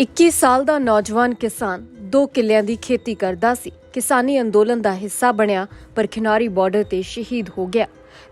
21 ਸਾਲ ਦਾ ਨੌਜਵਾਨ ਕਿਸਾਨ ਦੋ ਕਿੱਲਿਆਂ ਦੀ ਖੇਤੀ ਕਰਦਾ ਸੀ। ਕਿਸਾਨੀ ਅੰਦੋਲਨ ਦਾ ਹਿੱਸਾ ਬਣਿਆ, ਪਰ ਖਿਨਾਰੀ ਬਾਰਡਰ ਤੇ ਸ਼ਹੀਦ ਹੋ ਗਿਆ।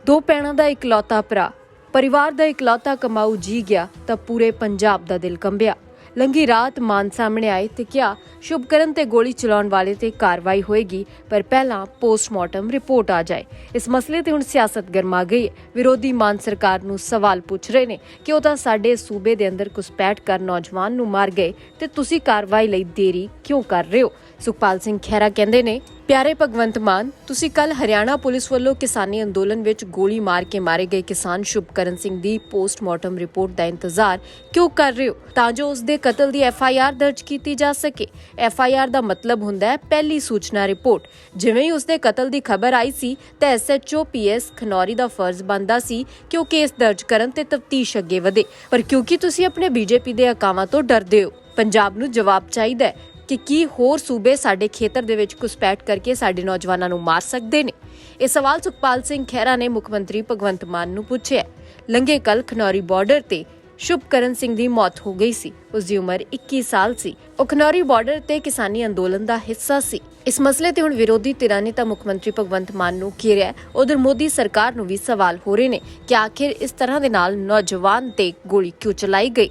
ਦੋ ਭੈਣਾਂ ਦਾ ਇਕਲੌਤਾ ਭਰਾ, ਪਰਿਵਾਰ ਦਾ ਇਕਲੌਤਾ ਕਮਾਊ ਜੀ ਗਿਆ ਤਾਂ ਪੂਰੇ ਪੰਜਾਬ ਦਾ ਦਿਲ ਕੰਬਿਆ। ਲੰਗੀ ਰਾਤ ਮਾਨ ਸਾਹਮਣੇ ਆਏ ਤੇ ਕਿਹਾ ਸ਼ੁਭਕਰਨ ਤੇ ਗੋਲੀ ਚਲਾਉਣ ਵਾਲੇ ਤੇ ਕਾਰਵਾਈ ਹੋਏਗੀ, ਪਰ ਪਹਿਲਾਂ ਪੋਸਟਮਾਰਟਮ ਰਿਪੋਰਟ ਆ ਜਾਏ। ਇਸ ਮਸਲੇ ਤੇ ਹੁਣ ਸਿਆਸਤ ਗਰਮਾ ਗਈ ਹੈ। ਵਿਰੋਧੀ ਮਾਨ ਸਰਕਾਰ ਨੂੰ ਸਵਾਲ ਪੁੱਛ ਰਹੇ ਨੇ ਕਿ ਉਹ ਤਾਂ ਸਾਡੇ ਸੂਬੇ ਦੇ ਅੰਦਰ ਘੁਸਪੈਠ ਕਰ ਨੌਜਵਾਨ ਨੂੰ ਮਾਰ ਗਏ ਤੇ ਤੁਸੀਂ ਕਾਰਵਾਈ ਲਈ ਦੇਰੀ ਕਿਉਂ ਕਰ ਰਹੇ ਹੋ? ਸੁਖਪਾਲ ਸਿੰਘ ਖਹਿਰਾ ਕਹਿੰਦੇ ਨੇ, ਪਿਆਰੇ ਭਗਵੰਤ ਮਾਨ, ਤੁਸੀਂ ਕੱਲ ਹਰਿਆਣਾ ਪੁਲਿਸ ਵੱਲੋਂ ਕਿਸਾਨੀ ਅੰਦੋਲਨ ਵਿੱਚ ਗੋਲੀ ਮਾਰ ਕੇ ਮਾਰੇ ਗਏ ਕਿਸਾਨ ਸ਼ੁਭਕਰਨ ਸਿੰਘ ਦੀ ਪੋਸਟਮਾਰਟਮ ਰਿਪੋਰਟ ਦਾ ਇੰਤਜ਼ਾਰ ਕਿਉਂ ਕਰ ਰਹੇ ਹੋ? ਤਾਂ ਜੋ ਉਸ ਦੇ ਕਤਲ ਦੀ ਐਫ ਆਈ ਆਰ ਦਰਜ ਕੀਤੀ ਜਾ ਸਕੇ। ਐਫ ਆਈ ਆਰ ਦਾ ਮਤਲਬ ਹੁੰਦਾ ਹੈ ਪਹਿਲੀ ਸੂਚਨਾ ਰਿਪੋਰਟ। ਜਿਵੇਂ ਹੀ ਉਸ ਦੇ ਕਤਲ ਦੀ ਖਬਰ ਆਈ ਸੀ, ਤਾਂ S H O P S Khanauri ਦਾ ਫਰਜ਼ ਬਣਦਾ ਸੀ ਕਿ ਉਹ ਕੇਸ ਦਰਜ ਕਰਨ ਤੇ ਤਫਤੀਸ਼ ਅੱਗੇ ਵਧੇ। ਪਰ ਕਿਉਂਕਿ ਤੁਸੀਂ ਆਪਣੇ ਬੀਜੇਪੀ ਦੇ ਅਕਾਵਾਂ ਤੋਂ ਡਰਦੇ ਹੋ, ਪੰਜਾਬ ਨੂੰ ਜਵਾਬ ਚਾਹੀਦਾ ਹੈ। ਕਿ ਕੀ ਹੋਰ ਸੂਬੇ ਸਾਡੇ ਖੇਤਰ ਦੇ ਵਿੱਚ ਘੁਸਪੈਠ ਕਰਕੇ ਸਾਡੇ ਨੌਜਵਾਨਾਂ ਨੂੰ ਮਾਰ ਸਕਦੇ ਨੇ? ਇਹ ਸਵਾਲ ਸੁਖਪਾਲ ਸਿੰਘ ਖਹਿਰਾ ਨੇ ਮੁੱਖ ਮੰਤਰੀ ਭਗਵੰਤ ਮਾਨ ਨੂੰ ਪੁੱਛਿਆ ਲੰਗੇ ਕੱਲ ਖਨੌਰੀ ਬਾਰਡਰ ਤੇ ਸ਼ੁਭਕਰਨ ਸਿੰਘ ਦੀ ਮੌਤ ਹੋ ਗਈ ਸੀ। ਉਸ ਦੀ ਉਮਰ 21 ਸਾਲ ਸੀ। ਉਹ ਖਨੌਰੀ ਬਾਰਡਰ ਤੇ ਕਿਸਾਨੀ ਅੰਦੋਲਨ ਦਾ ਹਿੱਸਾ ਸੀ। ਇਸ ਮਸਲੇ ਤੇ ਹੁਣ ਵਿਰੋਧੀ ਧਿਰਾਂ ਨੇ ਤਾਂ ਮੁੱਖ ਮੰਤਰੀ ਭਗਵੰਤ ਮਾਨ ਨੂੰ ਘੇਰਿਆ ਉਧਰ ਮੋਦੀ ਸਰਕਾਰ ਨੂੰ ਵੀ ਸਵਾਲ ਹੋ ਰਹੇ ਨੇ ਕਿ ਆਖਿਰ ਇਸ ਤਰ੍ਹਾਂ ਦੇ ਨਾਲ ਨੌਜਵਾਨ ਤੇ ਗੋਲੀ ਕਿਉਂ ਚਲਾਈ ਗਈ?